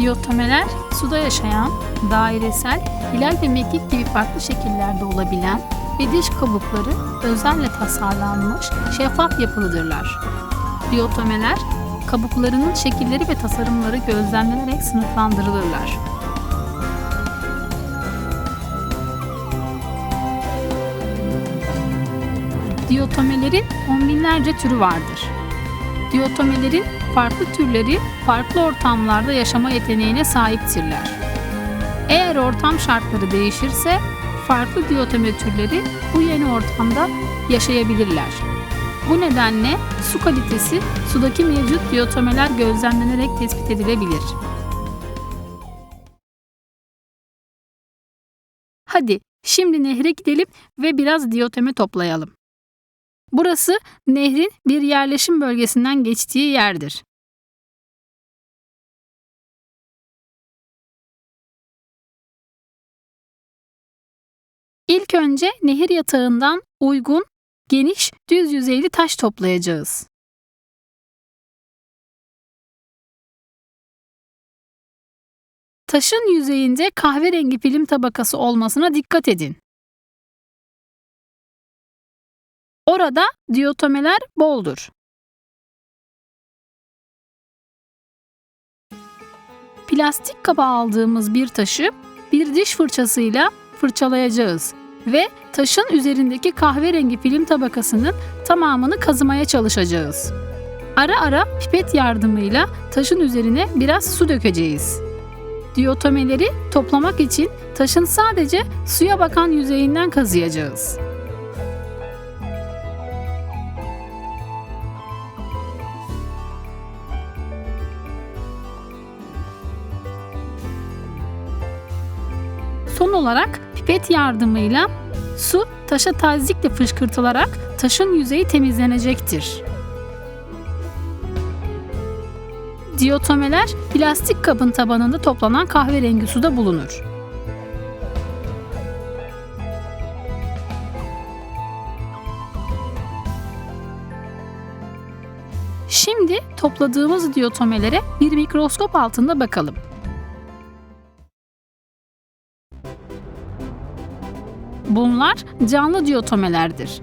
Diyotomeler suda yaşayan, dairesel, hilal ve mekik gibi farklı şekillerde olabilen ve dış kabukları özenle tasarlanmış şeffaf yapılıdırlar. Diyotomeler, kabuklarının şekilleri ve tasarımları gözlemlenerek sınıflandırılırlar. Diyotomelerin on binlerce türü vardır. Diyotomelerin farklı türleri farklı ortamlarda yaşama yeteneğine sahiptirler. Eğer ortam şartları değişirse farklı diyotome türleri bu yeni ortamda yaşayabilirler. Bu nedenle su kalitesi sudaki mevcut diyotomeler gözlemlenerek tespit edilebilir. Hadi şimdi nehre gidelim ve biraz diyotome toplayalım. Burası nehrin bir yerleşim bölgesinden geçtiği yerdir. İlk önce nehir yatağından uygun, geniş, düz yüzeyli taş toplayacağız. Taşın yüzeyinde kahverengi film tabakası olmasına dikkat edin. Orada diyotomeler boldur. Plastik kaba aldığımız bir taşı bir diş fırçasıyla fırçalayacağız ve taşın üzerindeki kahverengi film tabakasının tamamını kazımaya çalışacağız. Ara ara pipet yardımıyla taşın üzerine biraz su dökeceğiz. Diyotomeleri toplamak için taşın sadece suya bakan yüzeyinden kazıyacağız. Son olarak pipet yardımıyla su taşa tazikle fışkırtılarak taşın yüzeyi temizlenecektir. Diyotomeler plastik kabın tabanında toplanan kahverengi suda bulunur. Şimdi topladığımız diyotomelere bir mikroskop altında bakalım. Bunlar canlı diyotomelerdir.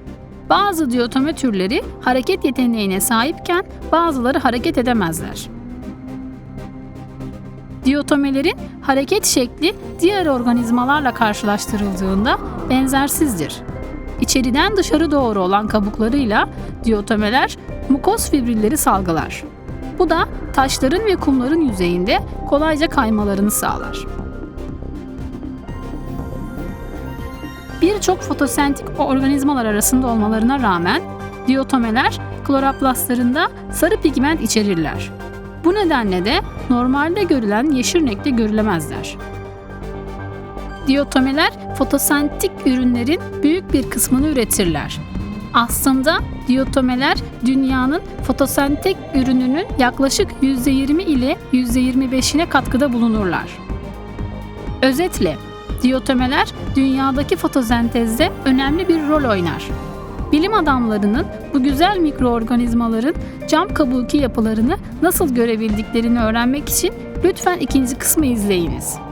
Bazı diyotome türleri hareket yeteneğine sahipken bazıları hareket edemezler. Diyotomelerin hareket şekli diğer organizmalarla karşılaştırıldığında benzersizdir. İçeriden dışarı doğru olan kabuklarıyla diyotomeler mukoz fibrilleri salgılar. Bu da taşların ve kumların yüzeyinde kolayca kaymalarını sağlar. Birçok fotosentik organizmalar arasında olmalarına rağmen diyotomeler kloroplastlarında sarı pigment içerirler. Bu nedenle de normalde görülen yeşil renkte görülemezler. Diyotomeler fotosentik ürünlerin büyük bir kısmını üretirler. Aslında diyotomeler dünyanın fotosentek ürününün yaklaşık %20 ile %25'ine katkıda bulunurlar. Özetle, diyotomeler dünyadaki fotosentezde önemli bir rol oynar. Bilim adamlarının bu güzel mikroorganizmaların cam kabuki yapılarını nasıl görebildiklerini öğrenmek için lütfen ikinci kısmı izleyiniz.